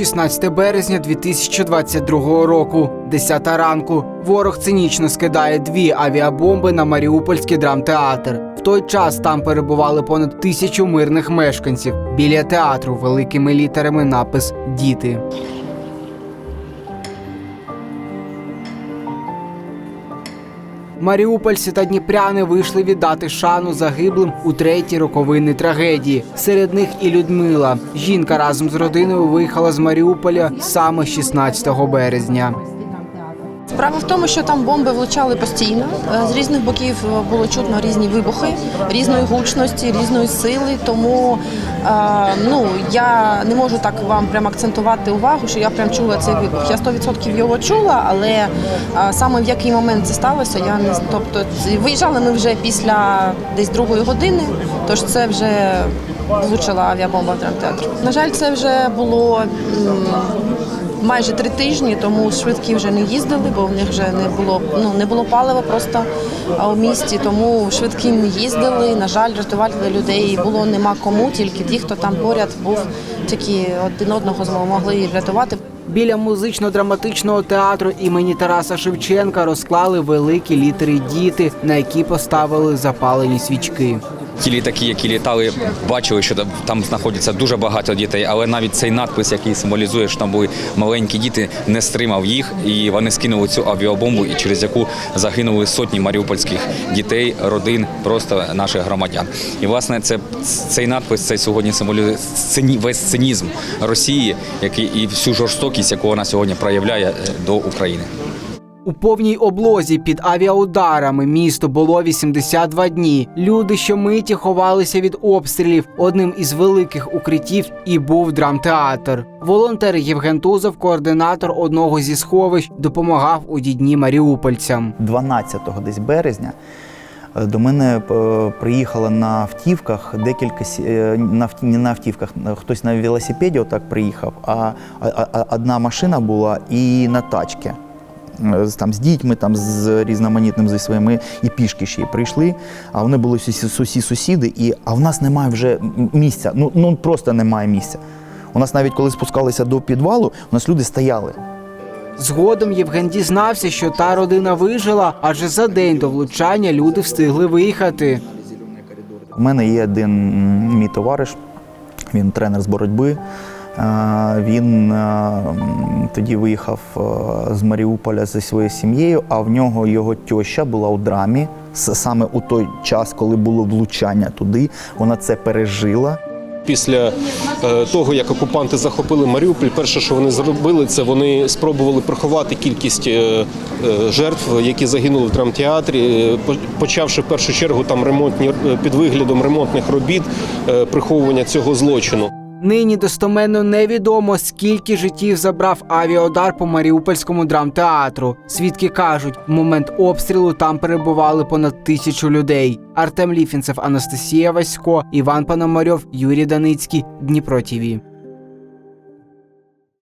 16 березня 2022 року, 10 ранку. Ворог цинічно скидає дві авіабомби на Маріупольський драмтеатр. В той час там перебували понад тисячу мирних мешканців. Біля театру великими літерами напис Діти. Маріупольці та дніпряни вийшли віддати шану загиблим у третій роковини трагедії. Серед них і Людмила. Жінка разом з родиною виїхала з Маріуполя саме 16 березня. Справа в тому, що там бомби влучали постійно. Е, З різних боків е, було чутно різні вибухи, різної гучності, різної сили. Тому е, ну я не можу так вам прям акцентувати увагу, що я прям чула цей вибух. Я 100% його чула, але саме в який момент це сталося, я не тобто виїжджали ми вже після десь другої години, тож це вже влучила авіабомба в драмтеатр. На жаль, це вже було. Майже три тижні, тому швидкі вже не їздили, бо в них вже не було ну не було палива просто у місті. Тому швидкі не їздили. На жаль, рятувати людей було нема кому, тільки ті, хто там поряд був, тільки один одного змогли врятувати. Біля музично-драматичного театру імені Тараса Шевченка розклали великі літери діти, на які поставили запалені свічки. Ті літаки, які літали, бачили, що там- знаходиться дуже багато дітей, але навіть цей надпис, який символізує, що там були маленькі діти, не стримав їх, і вони скинули цю авіабомбу, і через яку загинули сотні маріупольських дітей, родин, просто наших громадян. І власне це цей надпис це сьогодні символізує весь цинізм Росії, який і всю жорстокість, яку вона сьогодні проявляє е, до України. У повній облозі під авіаударами місто було 82 дні. Люди щомиті ховалися від обстрілів. Одним із великих укриттів і був драмтеатр. Волонтер Євген Тузов, координатор одного зі сховищ, допомагав у ді дні маріупольцям. 12 десь березня е, до мене е, приїхало на автівках декілька е, не на автівках, хтось на велосипеді отак приїхав, а одна машина була і на тачці. З- Там з дітьми, там з різноманітним зі своїми і пішки ще й прийшли. А вони були всі сусі сусіди, і а в нас немає вже місця. Ну, ну просто немає місця. У нас навіть коли спускалися до підвалу, у нас люди стояли. Згодом Євген дізнався, що та родина вижила, адже за день до влучання люди встигли виїхати. У мене є один мій товариш, він тренер з боротьби. Він тоді виїхав з Маріуполя зі своєю сім'єю, а в нього його тьоща була у драмі. Саме у той час, коли було влучання туди, вона це пережила. Після е, того, як окупанти захопили Маріуполь, перше, що вони зробили, це вони спробували приховати кількість е, е, жертв, які загинули в драмтеатрі, почавши в першу чергу там ремонтні під виглядом ремонтних робіт приховування цього злочину. Нині достоменно невідомо, скільки життів забрав авіаудар по Маріупольському драмтеатру. Свідки кажуть, в момент обстрілу там перебували понад тисячу людей. Артем Ліфінцев, Анастасія Васько, Іван Пономарьов, Юрій Даницький, Дніпро ТІВІ.